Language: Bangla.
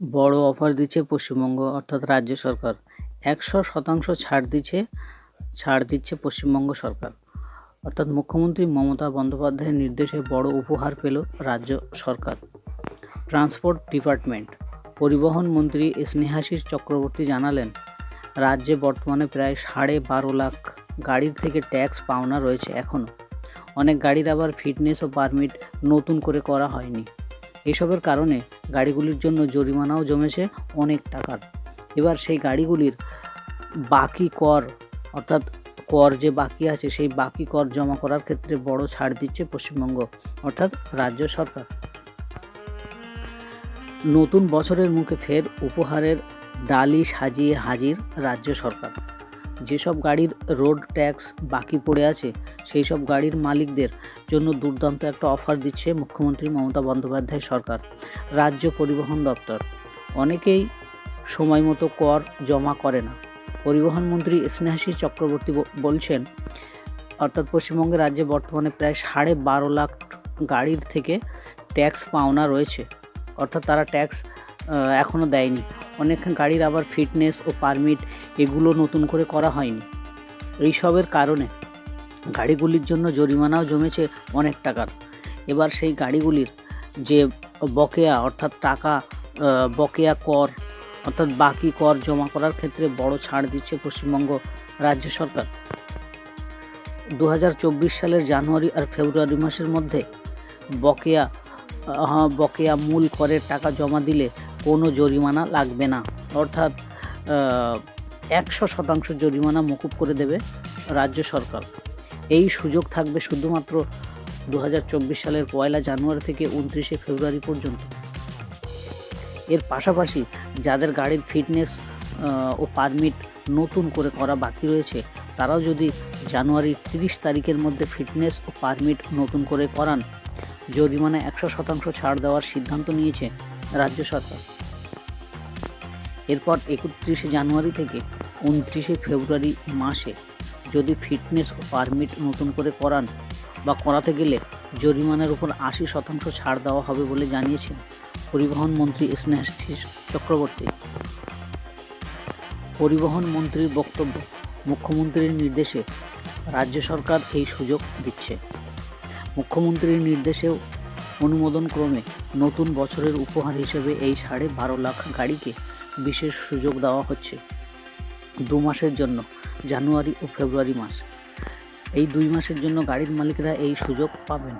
বড় অফার দিচ্ছে পশ্চিমবঙ্গ অর্থাৎ রাজ্য সরকার। একশো শতাংশ ছাড় দিচ্ছে ছাড় দিচ্ছে পশ্চিমবঙ্গ সরকার। অর্থাৎ মুখ্যমন্ত্রী মমতা বন্দ্যোপাধ্যায়ের নির্দেশে বড় উপহার পেল রাজ্য সরকার। Transport department. পরিবহন মন্ত্রী স্নেহাশিস চক্রবর্তী জানালেন, রাজ্যে বর্তমানে প্রায় সাড়ে বারো লাখ গাড়ির থেকে ট্যাক্স পাওনা রয়েছে এখনও অনেক গাড়ির আবার ফিটনেস ও পারমিট নতুন করে করা হয়নি। এসবের কারণে গাড়িগুলির জন্য জরিমানাও জমেছে অনেক টাকার। এবার সেই গাড়িগুলির বাকি কর, অর্থাৎ কর যে বাকি আছে, সেই বাকি কর জমা করার ক্ষেত্রে বড় ছাড় দিচ্ছে পশ্চিমবঙ্গ, অর্থাৎ রাজ্য সরকার। নতুন বছরের মুখে ফের উপহারের ডালি সাজিয়ে হাজির রাজ্য সরকার। যেসব গাড়ির রোড ট্যাক্স বাকি পড়ে আছে, সেই সব গাড়ির মালিকদের জন্য দুর্দান্ত একটা অফার দিচ্ছে মুখ্যমন্ত্রী মমতা বন্দ্যোপাধ্যায় সরকার, রাজ্য পরিবহন দপ্তর। অনেকেই সময় মতো কর জমা করে না। পরিবহন মন্ত্রী স্নেহাশিস চক্রবর্তী বলছেন, অর্থাৎ পশ্চিমবঙ্গে রাজ্যে বর্তমানে প্রায় সাড়ে বারো লাখ গাড়ির থেকে ট্যাক্স পাওনা রয়েছে। অর্থাৎ তারা ট্যাক্স এখনও দেয়নি। অনেক গাড়ির আবার ফিটনেস ও পারমিট এগুলো নতুন করে করা হয়নি। এইসবের কারণে গাড়িগুলির জন্য জরিমানাও জমেছে অনেক টাকার। এবার সেই গাড়িগুলির যে বকেয়া অর্থাৎ টাকা বকেয়া কর, অর্থাৎ বাকি কর জমা করার ক্ষেত্রে বড় ছাড় দিচ্ছে পশ্চিমবঙ্গ রাজ্য সরকার। দু হাজার চব্বিশ সালের জানুয়ারি আর ফেব্রুয়ারি মাসের মধ্যে বকেয়া বকেয়া মূল করের টাকা জমা দিলে কোনো জরিমানা লাগবে না। অর্থাৎ একশো শতাংশ জরিমানা মকুব করে দেবে রাজ্য সরকার। এই সুযোগ থাকবে শুধুমাত্র দু হাজার চব্বিশ সালের পয়লা জানুয়ারি থেকে উনত্রিশে ফেব্রুয়ারি পর্যন্ত। এর পাশাপাশি যাদের গাড়ির ফিটনেস ও পারমিট নতুন করে করা বাকি রয়েছে, তারাও যদি জানুয়ারির তিরিশ তারিখের মধ্যে ফিটনেস ও পারমিট নতুন করে করান, জরিমানা একশো শতাংশ ছাড় দেওয়ার সিদ্ধান্ত নিয়েছে রাজ্য সরকার। এরপর একত্রিশে জানুয়ারি থেকে উনত্রিশে ফেব্রুয়ারি মাসে যদি ফিটনেস পারমিট নতুন করে করান বা করাতে গেলে জরিমানার উপর আশি শতাংশ ছাড় দেওয়া হবে বলে জানিয়েছেন পরিবহন মন্ত্রী স্নেহাশিস চক্রবর্তী। পরিবহন মন্ত্রীর বক্তব্য, মুখ্যমন্ত্রীর নির্দেশে রাজ্য সরকার এই সুযোগ দিচ্ছে। মুখ্যমন্ত্রীর নির্দেশেও অনুমোদন ক্রমে নতুন বছরের উপহার হিসেবে এই সাড়ে বারো লাখ গাড়িকে বিশেষ সুযোগ দেওয়া হচ্ছে দু মাসের জন্য, জানুয়ারি ও ফেব্রুয়ারি মাস। এই দুই মাসের জন্য গাড়ির মালিকরা এই সুযোগ পাবেন।